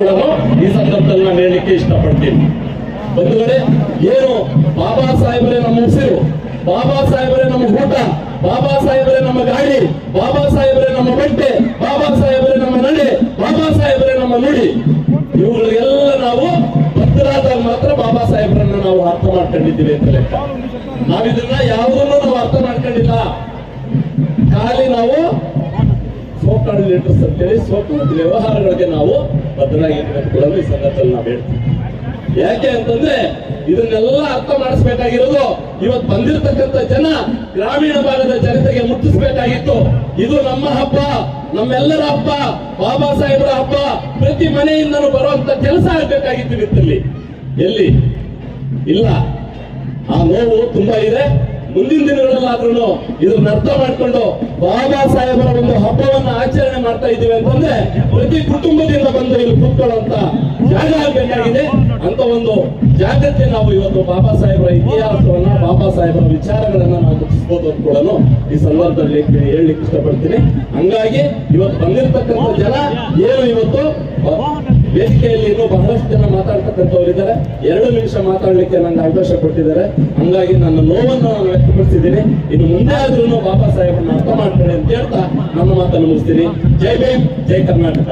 ಈ ಸಂದರ್ಭದಲ್ಲಿ ನಾನು ಹೇಳಲಿಕ್ಕೆ ಇಷ್ಟಪಡ್ತೀನಿ. ಬಂಧುಗಳೇ, ಏನು ಬಾಬಾ ಸಾಹೇಬರೇ ನಮ್ಮ ಉಸಿರು, ಬಾಬಾ ಸಾಹೇಬರೇ ನಮ್ಮ ಊಟ, ಬಾಬಾ ಸಾಹೇಬರೇ ನಮ್ಮ ಗಾಡಿ, ಬಾಬಾ ಸಾಹೇಬರೇ ನಮ್ಮ ಬಟ್ಟೆ, ಬಾಬಾ ಸಾಹೇಬರೇ ನಮ್ಮ ನಡೆ, ಬಾಬಾ ಸಾಹೇಬರೇ ನಮ್ಮ ನುಡಿ. ಇವುಗಳಿಗೆಲ್ಲ ನಾವು ಭದ್ರಾದಾಗ ಮಾತ್ರ ಬಾಬಾ ಸಾಹೇಬರನ್ನ ನಾವು ಅರ್ಥ ಮಾಡ್ಕೊಂಡಿದ್ದೀವಿ ಅಂತ ಲೆಕ್ಕ. ನಾವಿದನ್ನ ಯಾವುದನ್ನು ನಾವು ಅರ್ಥ ಮಾಡ್ಕೊಂಡಿಲ್ಲ. ಖಾಲಿ ನಾವು ಸೋಕಾಡು ಲೀಡರ್ಸ್ ಅಂತೇಳಿ ವ್ಯವಹಾರಗಳಿಗೆ ನಾವು ಬದ್ಧರಾಗಿರ್ಬೇಕು ಕೂಡ ಈ ಸಂದರ್ಭದಲ್ಲಿ ನಾವು ಹೇಳ್ತೀವಿ. ಯಾಕೆ ಅಂತಂದ್ರೆ ಇದನ್ನೆಲ್ಲ ಅರ್ಥ ಮಾಡಿಸ್ಬೇಕಾಗಿರೋದು ಇವತ್ತು ಬಂದಿರತಕ್ಕಂಥ ಜನ ಗ್ರಾಮೀಣ ಭಾಗದ ಜನತೆಗೆ ಮುಟ್ಟಿಸ್ಬೇಕಾಗಿತ್ತು. ಇದು ನಮ್ಮ ಹಬ್ಬ, ನಮ್ಮೆಲ್ಲರ ಹಬ್ಬ, ಬಾಬಾ ಸಾಹೇಬರ ಹಬ್ಬ, ಪ್ರತಿ ಮನೆಯಿಂದನೂ ಬರುವಂತ ಕೆಲಸ ಆಗ್ಬೇಕಾಗಿತ್ತು ಇವತ್ತಲ್ಲಿ ಎಲ್ಲಿ? ಇಲ್ಲ. ಆ ನೋವು ತುಂಬಾ ಇದೆ. ಮುಂದಿನ ದಿನಗಳಲ್ಲಾದ್ರೂ ಇದನ್ನ ಅರ್ಥ ಮಾಡ್ಕೊಂಡು ಬಾಬಾ ಸಾಹೇಬರ ಒಂದು ಹಬ್ಬವನ್ನ ಆಚರಣೆ ಮಾಡ್ತಾ ಇದ್ದೀವಿ ಅಂತಂದ್ರೆ ಪ್ರತಿ ಕುಟುಂಬದಿಂದ ಬಂದು ಇಲ್ಲಿ ಕೂತ್ಕೊಳ್ಳುವಂತ ಜಾಗ ಆಗಬೇಕಾಗಿದೆ ಅಂತ ಒಂದು ಜಾಗ್ರತೆ ನಾವು ಇವತ್ತು ಬಾಬಾ ಸಾಹೇಬರ ಇತಿಹಾಸವನ್ನ, ಬಾಬಾ ಸಾಹೇಬರ ವಿಚಾರಗಳನ್ನ ನಾವು ಮುಗಿಸ್ಬೋದು ಅಂತ ಕೂಡ ಈ ಸಂದರ್ಭದಲ್ಲಿ ಹೇಳಲಿಕ್ಕೆ ಇಷ್ಟಪಡ್ತೀನಿ. ಹಂಗಾಗಿ ಇವತ್ತು ಬಂದಿರತಕ್ಕಂಥ ಜನ ಏನು ಇವತ್ತು? ವೇದಿಕೆಯಲ್ಲಿ ಇನ್ನೂ ಬಹಳಷ್ಟು ಜನ ಮಾತಾಡ್ತಕ್ಕಂಥವ್ರು ಇದ್ದಾರೆ. ಎರಡು ನಿಮಿಷ ಮಾತಾಡಲಿಕ್ಕೆ ನನಗೆ ಅವಕಾಶ ಕೊಟ್ಟಿದ್ದಾರೆ. ಹಂಗಾಗಿ ನನ್ನ ನೋವನ್ನು ನಾನು ವ್ಯಕ್ತಪಡಿಸಿದ್ದೀನಿ. ಇನ್ನು ಮುಂದೆ ಆದ್ರೂ ಬಾಬಾ ಸಾಹೇಬ್ ಅರ್ಥ ಮಾಡ್ತಾರೆ ಅಂತ ಹೇಳ್ತಾ ನನ್ನ ಮಾತನ್ನು ಮುಗಿಸ್ತೀನಿ. ಜೈ ಭೀಮ್, ಜೈ ಕರ್ನಾಟಕ.